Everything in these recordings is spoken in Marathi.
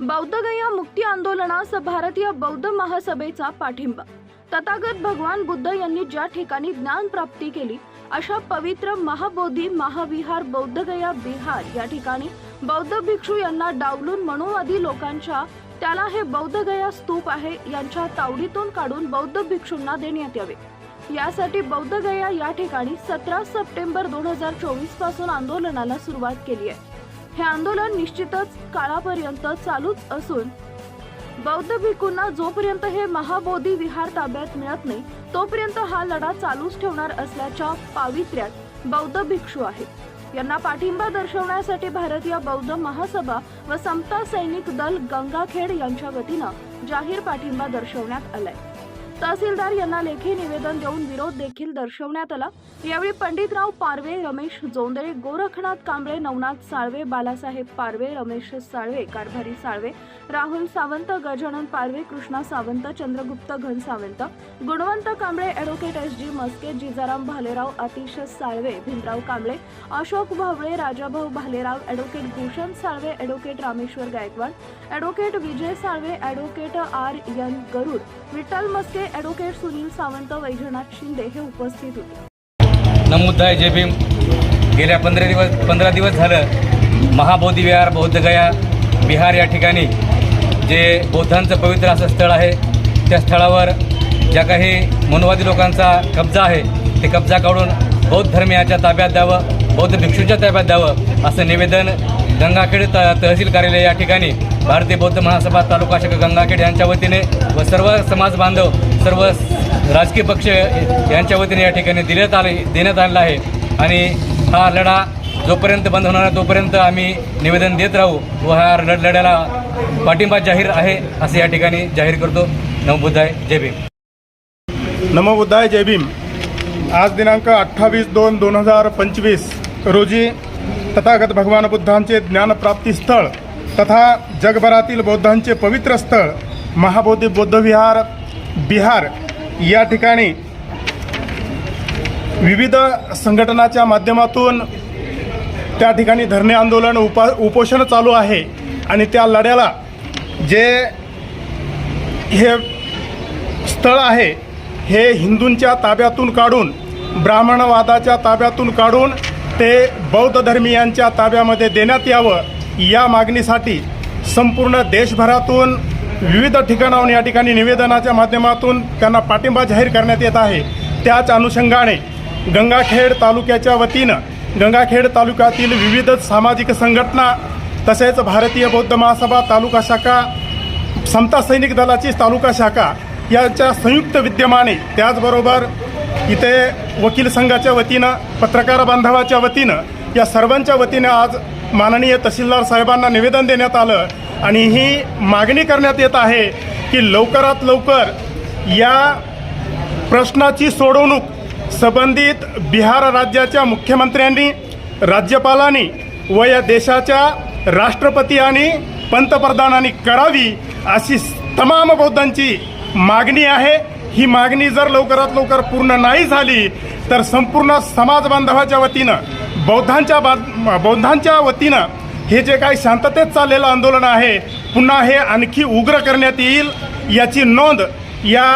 बौद्धगया मुक्ती आंदोलनास भारतीय बौद्ध महासभेचा पाठिंबा. तथागत भगवान बुद्ध यांनी ज्या ठिकाणी ज्ञान प्राप्ती केली अशा पवित्र महाबोधी महाविहार बौद्धगया बिहार या ठिकाणी बौद्ध भिक्षू यांना डावलून मनोवादी लोकांच्या त्याला हे बौद्धगया स्तूप आहे यांच्या तावडीतून काढून बौद्ध भिक्षूंना देण्यात यावे. यासाठी बौद्धगया या ठिकाणी सतरा सप्टेंबर दोन हजार चोवीसपासून आंदोलनाला सुरुवात केली आहे. हे आंदोलन निश्चितच काळापर्यंत चालूच असून बौद्ध भिकूंना जोपर्यंत हे महाबोधी विहार ताब्यात मिळत नाही तोपर्यंत हा लढा चालूच ठेवणार असल्याच्या पावित्र्यात बौद्ध भिक्षू आहेत. यांना पाठिंबा दर्शवण्यासाठी भारतीय बौद्ध महासभा व समता सैनिक दल गंगाखेड यांच्या वतीनं जाहीर पाठिंबा दर्शवण्यात आलाय. तहसीलदार यांना लेखी निवेदन देऊन विरोध देखील दर्शवण्यात आला. यावेळी पंडितराव पारवे रमेश जोंदळे गोरखनाथ कांबळे नवनाथ साळवे बालासाहेब पारवे रमेश साळवे कारभारी साळवे राहुल सावंत गजानन पारवे Krishna Sawant Chandragupt Ghan Sawant Gunwant Kamble advocate S G Maske Jijaram Bhalerao Atish Salve Bhimrao Kamble Ashok Bhavle Rajabhau Bhalerao advocate Bhushan Salve advocate Rameshwar Gaikwad advocate Vijay Salve advocate R N Garud Vitthal Maske advocate Sunil Sawant Vaijnath Shinde हे उपस्थित होते. नमूद आहे जे भीम. गेल्या पंधरा दिवस पंधरा दिवस झालं महाबोधी विहार बौद्धगया बिहार या ठिकाणी जे बौद्धांचं पवित्र असं स्थळ आहे त्या स्थळावर ज्या काही मनोवादी लोकांचा कब्जा आहे ते कब्जा काढून बौद्ध धर्मियाच्या ताब्यात द्यावं बौद्ध भिक्षूंच्या ताब्यात द्यावं असं निवेदन गंगाखेड त तहसील कार्यालय या ठिकाणी भारतीय बौद्ध महासभा तालुका शाखा गंगाखेड यांच्या वतीने व सर्व समाज बांधव सर्व राजकीय पक्ष यांच्या वतीने या ठिकाणी देण्यात आले देण्यात आलेला आहे. आणि हा लढा जोपर्यंत बंद होणार तोपर्यंत आम्ही निवेदन देत राहू व हा लढ लढ्याला पाठिंबा जाहीर आहे असं या ठिकाणी जाहीर करतो. नमबुद्धाय जय भीम. नमबुद्धाय जय भीम. आज दिनांक अठ्ठावीस दोन दोन हजार पंचवीस रोजी तथागत भगवान बुद्धांचे ज्ञानप्राप्ती स्थळ तथा जगभरातील बौद्धांचे पवित्र स्थळ महाबोधी बौद्धविहार बिहार या ठिकाणी विविध संघटनाच्या माध्यमातून त्या ठिकाणी धरणे आंदोलन उपा उपोषण चालू आहे. आणि त्या लढ्याला जे हे स्थळ आहे हे हिंदूंच्या ताब्यातून काढून ब्राह्मणवादाच्या ताब्यातून काढून ते बौद्ध धर्मीयांच्या ताब्यामध्ये देण्यात यावं या मागणीसाठी संपूर्ण देशभरातून विविध ठिकाणाहून या ठिकाणी निवेदनाच्या माध्यमातून त्यांना पाठिंबा जाहीर करण्यात येत आहे. त्याच अनुषंगाने गंगाखेड तालुक्याच्या वतीनं गंगाखेड तालुक्यातील विविध सामाजिक संघटना तसेच भारतीय बौद्ध महासभा तालुका शाखा समता सैनिक दलाची तालुका शाखा यांच्या संयुक्त विद्यमाने त्याचबरोबर इथे वकील संघाच्या वतीनं पत्रकार बांधवाच्या वतीनं या सर्वांच्या वतीनं आज माननीय तहसीलदार साहेबांना निवेदन देण्यात आलं आणि ही मागणी करण्यात येत आहे की लवकरात लवकर या प्रश्नाची सोडवणूक संबंधित बिहार राज्याच्या मुख्यमंत्र्यांनी राज्यपालांनी व या देशाच्या राष्ट्रपती आणि पंतप्रधानांनी करावी अशी तमाम बौद्धांची मागणी आहे. ही मागणी जर लवकरात लवकर पूर्ण नाही झाली तर संपूर्ण समाज बांधवाच्या वतीनं बौद्धांच्या बा बौद्धांच्या वतीनं हे जे काही शांततेत चाललेलं आंदोलन आहे पुन्हा हे आणखी उग्र करण्यात येईल याची नोंद या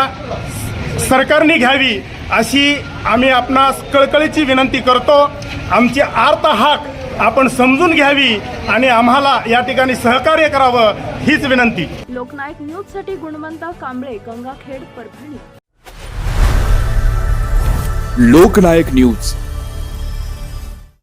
सरकारने घ्यावी अशी आम्ही आपणास कळकळीची विनंती करतो. आमची आर्त हाक आपण समजून घ्यावी आणि आम्हाला या ठिकाणी सहकार्य करावं हीच विनंती. लोकनायक न्यूजसाठी गुणवंता कांबळे गंगाखेड परभणी. लोकनायक न्यूज.